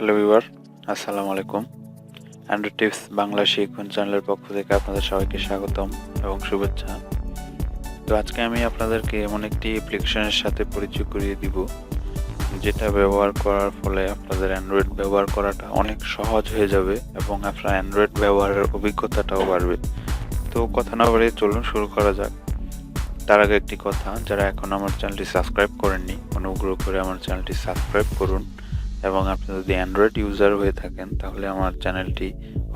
Hello viewer আসসালামু আলাইকুম Android tips Bangla শিখুন চ্যানেলের পক্ষ থেকে আপনাদের সবাইকে স্বাগতম এবং শুভেচ্ছা। তো আজকে আমি আপনাদেরকে এমন একটি অ্যাপ্লিকেশনের সাথে পরিচয় করিয়ে দিব, যেটা ব্যবহার করার ফলে আপনাদের অ্যান্ড্রয়েড ব্যবহার করাটা অনেক সহজ হয়ে যাবে এবং আপনার অ্যান্ড্রয়েড ব্যবহারের অভিজ্ঞতাটাও বাড়বে। তো কথা না বলে চলুন শুরু করা যাক। তার আগে একটি কথা, যারা এখন আমার চ্যানেলটি সাবস্ক্রাইব করেননি, অনুগ্রহ করে আমার চ্যানেলটি সাবস্ক্রাইব করুন। এবং আপনি যদি অ্যান্ড্রয়েড ইউজার হয়ে থাকেন, তাহলে আমার চ্যানেলটি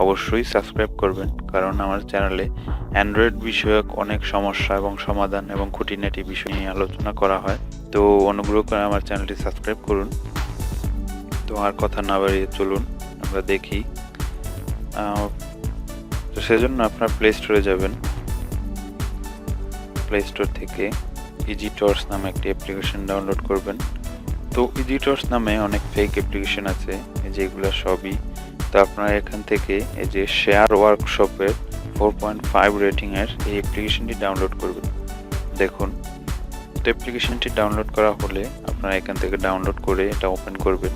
অবশ্যই সাবস্ক্রাইব করবেন। কারণ আমার চ্যানেলে অ্যান্ড্রয়েড বিষয়ক অনেক সমস্যা এবং সমাধান এবং খুঁটিনাটি বিষয় নিয়ে আলোচনা করা হয়। তো অনুগ্রহ করে আমার চ্যানেলটি সাবস্ক্রাইব করুন। তো আর কথা না বাড়িয়ে চলুন, আমরা দেখি। তো সেজন্য আপনার প্লে স্টোরে যাবেন। প্লে স্টোর থেকে ইজি টর্স নামে একটি অ্যাপ্লিকেশন ডাউনলোড করবেন। তো ইজিটর্স নামে অনেক ফেক অ্যাপ্লিকেশন আছে যেগুলো সবই। তো আপনারা এখান থেকে এই যে শেয়ার ওয়ার্কশপের ফোর পয়েন্ট ফাইভ রেটিংয়ের এই অ্যাপ্লিকেশনটি ডাউনলোড করবেন। দেখুন, তো অ্যাপ্লিকেশনটি ডাউনলোড করা হলে আপনারা এখান থেকে ডাউনলোড করে এটা ওপেন করবেন।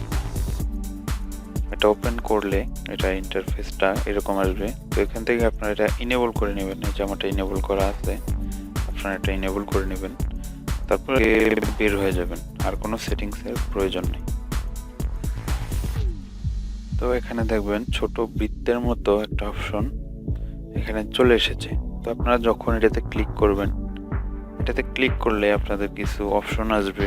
এটা ওপেন করলে এটা ইন্টারফেসটা এরকম আসবে। তো এখান থেকে আপনারা এটা ইনেবল করে নেবেন, এই জামাটা ইনেবল করা আছে, আপনারা এটা ইনেবল করে নেবেন। তারপরে বের হয়ে যাবেন। আর কোনো সেটিংসের প্রয়োজন নেই। তো এখানে দেখবেন ছোট বৃত্তের মতো একটা অপশন এখানে চলে এসেছে। তো আপনারা যখন এটাতে ক্লিক করবেন, এটাতে ক্লিক করলে আপনাদের কিছু অপশন আসবে।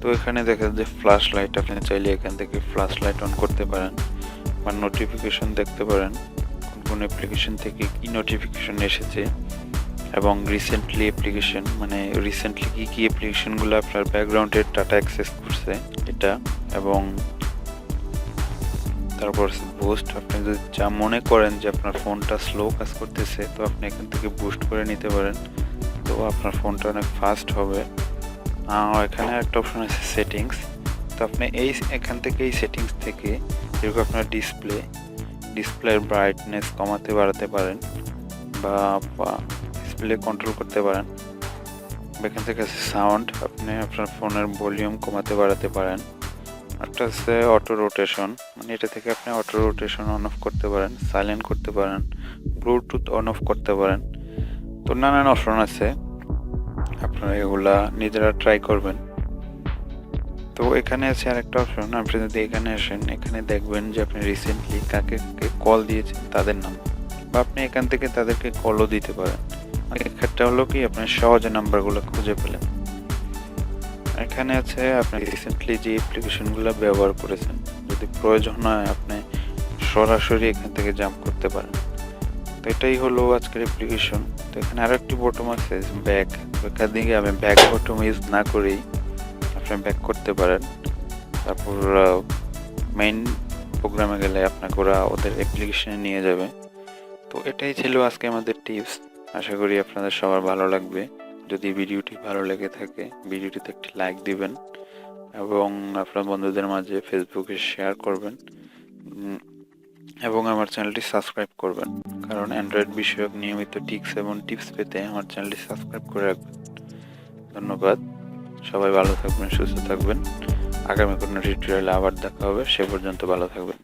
তো এখানে দেখা যায় যে ফ্ল্যাশ লাইট আপনি চাইলে এখান থেকে ফ্ল্যাশ লাইট অন করতে পারেন বা নোটিফিকেশন দেখতে পারেন। কোন কোন অ্যাপ্লিকেশন থেকে কি নোটিফিকেশন এসেছে। এবং রিসেন্টলি অ্যাপ্লিকেশন মানে রিসেন্টলি কী কী অ্যাপ্লিকেশনগুলো আপনার ব্যাকগ্রাউন্ডের ডাটা অ্যাক্সেস করছে এটা এবং তারপর বুস্ট আপনি যদি যা মনে করেন যে আপনার ফোনটা স্লো কাজ করতেছে, তো আপনি এখান থেকে বুস্ট করে নিতে পারেন। তো আপনার ফোনটা অনেক ফাস্ট হবে। এখানে একটা অপশন আছে সেটিংস তো আপনি এই এখান থেকে এই সেটিংস থেকে যেরকম আপনার ডিসপ্লে ডিসপ্লের ব্রাইটনেস কমাতে বাড়াতে পারেন বা ডিসপ্লে কন্ট্রোল করতে পারেন। এখান থেকে আছে সাউন্ড আপনি আপনার ফোনের ভলিউম কমাতে বাড়াতে পারেন। একটা আছে অটো রোটেশন মানে এটা থেকে আপনি অটো রোটেশন অন অফ করতে পারেন সাইলেন্ট করতে পারেন ব্লুটুথ অন অফ করতে পারেন। তো নানান অপশন আছে, আপনারা এগুলা নিজেরা ট্রাই করবেন। তো এখানে আছে আরেকটা অপশন আপনি যদি এখানে আসেন, এখানে দেখবেন যে আপনি রিসেন্টলি কাকে কল দিয়েছেন, তাদের নাম। বা আপনি এখান থেকে তাদেরকে কলও দিতে পারেন। ক্ষেত্রে হলো কি, আপনি সহজে নাম্বারগুলো খুঁজে পেলেন। এখানে আছে আপনি রিসেন্টলি যে অ্যাপ্লিকেশনগুলো ব্যবহার করেছেন, যদি প্রয়োজন হয় আপনি সরাসরি এখান থেকে জাম্প করতে পারেন। তো এটাই হলো আজকের অ্যাপ্লিকেশন তো এখানে আরও একটি বটম আছে ব্যাক এখান থেকে আমি ব্যাক বটম ইউজ না করেই আপনি ব্যাক করতে পারেন। তারপর মেইন প্রোগ্রামে গেলে আপনাকে ওরা ওদের অ্যাপ্লিকেশনে নিয়ে যাবে। তো এটাই ছিল আজকে আমাদের টিপস আশা করি আপনাদের সবার ভালো লাগবে। যদি ভিডিওটি ভালো লেগে থাকে, ভিডিওটিতে একটি লাইক দিবেন এবং আপনার বন্ধুদের মাঝে ফেসবুকে শেয়ার করবেন এবং আমার চ্যানেলটি সাবস্ক্রাইব করবেন। কারণ অ্যান্ড্রয়েড বিষয়ক নিয়মিত টিপস এবং টিপস পেতে আমার চ্যানেলটি সাবস্ক্রাইব করে রাখবেন। ধন্যবাদ। সবাই ভালো থাকবেন, সুস্থ থাকবেন। আগামী কোনো টিউটোরিয়ালে আবার দেখা হবে। সে পর্যন্ত ভালো থাকবেন।